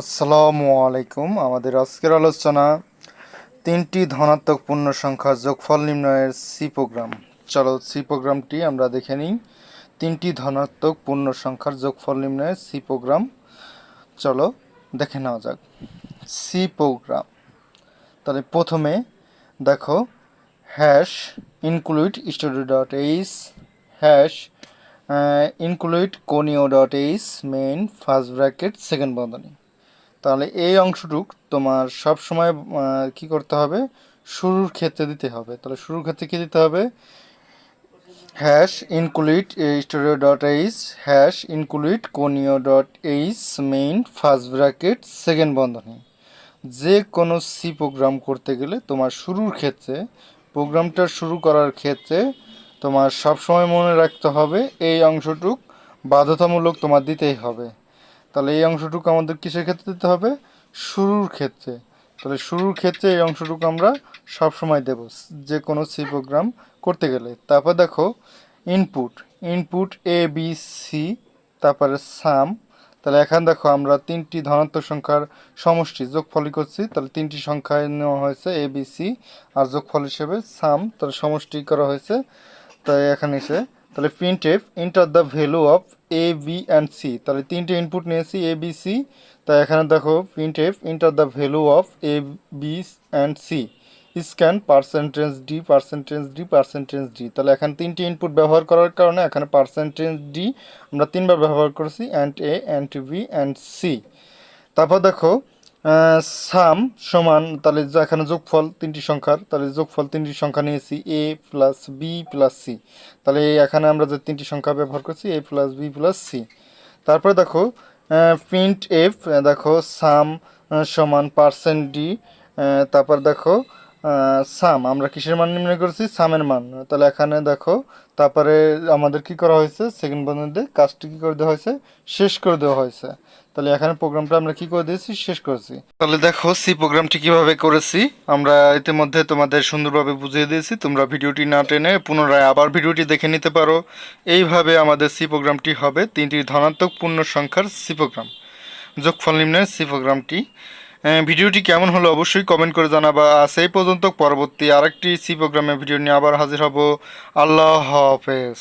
আসসালামু আলাইকুম। আমাদের আজকের আলোচনা, তিনটি ধনাত্মক পূর্ণ সংখ্যার যোগফল নির্ণয়ের সি প্রোগ্রাম। চলো সি প্রোগ্রামটি আমরা দেখে নিই। তিনটি ধনাত্মক পূর্ণ সংখ্যার যোগফল নির্ণয়ের সি প্রোগ্রাম। চলো দেখে নেওয়া যাক। C program. তাহলে প্রথমে দেখো hash include stdio dot h hash include conio dot h main first bracket second বন্ধনী। তাহলে এই অংশটুক তোমার সব সময় কি করতে হবে? শুরুর ক্ষেত্রে দিতে হবে। তাহলে শুরুর ক্ষেত্রে কি দিতে হবে? Hash include stdio dot h hash include conio dot h main first bracket second বন্ধনী। যে কোনো সি প্রোগ্রাম করতে গেলে তোমার শুরুর ক্ষেত্রে প্রোগ্রামটা শুরু করার ক্ষেত্রে তোমার সবসময় মনে রাখতে হবে, এই অংশটুক বাধ্যতামূলক তোমার দিতেই হবে। তাহলে এই অংশটুকু আমাদের কিসের ক্ষেত্রে দিতে হবে? শুরুর ক্ষেত্রে। তাহলে শুরুর ক্ষেত্রে এই অংশটুকু আমরা সব সময় দেব যে কোনো সি প্রোগ্রাম করতে গেলে। তারপর দেখো input input A B C তারপরে সাম তাহলে এখানে দেখো, আমরা তিনটি ধনাত্মক সংখ্যার সমষ্টি যোগফলই করছি। তাহলে তিনটি সংখ্যায় নেওয়া হয়েছে এ বি সি আর যোগফল হিসেবে সাম তাহলে সমষ্টি করা হয়েছে। তাই এখানে এসে তাহলে printf enter the value of A B and C তাহলে তিনটে ইনপুট নিয়েছি এ বি সি তাই এখানে দেখো printf enter the value of A B and C scan percentage D percentage D percentage D তাহলে এখানে তিনটি ইনপুট ব্যবহার করার কারণে এখানে পার্সেন্টেজ ডি আমরা তিনবার ব্যবহার করেছি and A and B and C তারপর দেখো সাম সমান, তাহলে এখানে যোগফল তিনটি সংখ্যার, তাহলে যোগফল তিনটি সংখ্যা নিয়েছি, A plus B plus C তাহলে এখানে আমরা যে তিনটি সংখ্যা ব্যবহার করছি A plus B plus C তারপরে দেখো প্রিন্ট এফ দেখো, সাম সমান পার্সেন্ট ডি তারপর দেখো সাম, আমরা কিসের মান নির্ণয় করেছি? সামের মান। তাহলে এখানে দেখো, তারপরে আমাদের কি করা হয়েছে? সেকেন্ড বন্ধনীতে কাজটি কী করে দেওয়া হয়েছে? শেষ করে দেওয়া হয়েছে। তাহলে এখানে প্রোগ্রামটা আমরা কি করে দিয়েছি? শেষ করেছি। তাহলে দেখো সি প্রোগ্রামটি কীভাবে করেছি? আমরা ইতিমধ্যে তোমাদের সুন্দরভাবে বুঝিয়ে দিয়েছি। তোমরা ভিডিওটি না টেনে পুনরায় আবার ভিডিওটি দেখে নিতে পারো। এইভাবে আমাদের সি প্রোগ্রামটি হবে। তিনটি ধনাত্মক পূর্ণ সংখ্যার সি প্রোগ্রাম যোগফল নিম্নের সি প্রোগ্রামটি ভিডিওটি কেমন হলো অবশ্যই কমেন্ট করে জানাবা। সেই পর্যন্ত পরবর্তী আরেকটি সি প্রোগ্রামে ভিডিও নিয়ে আবার হাজির হব। আল্লাহ হাফেজ।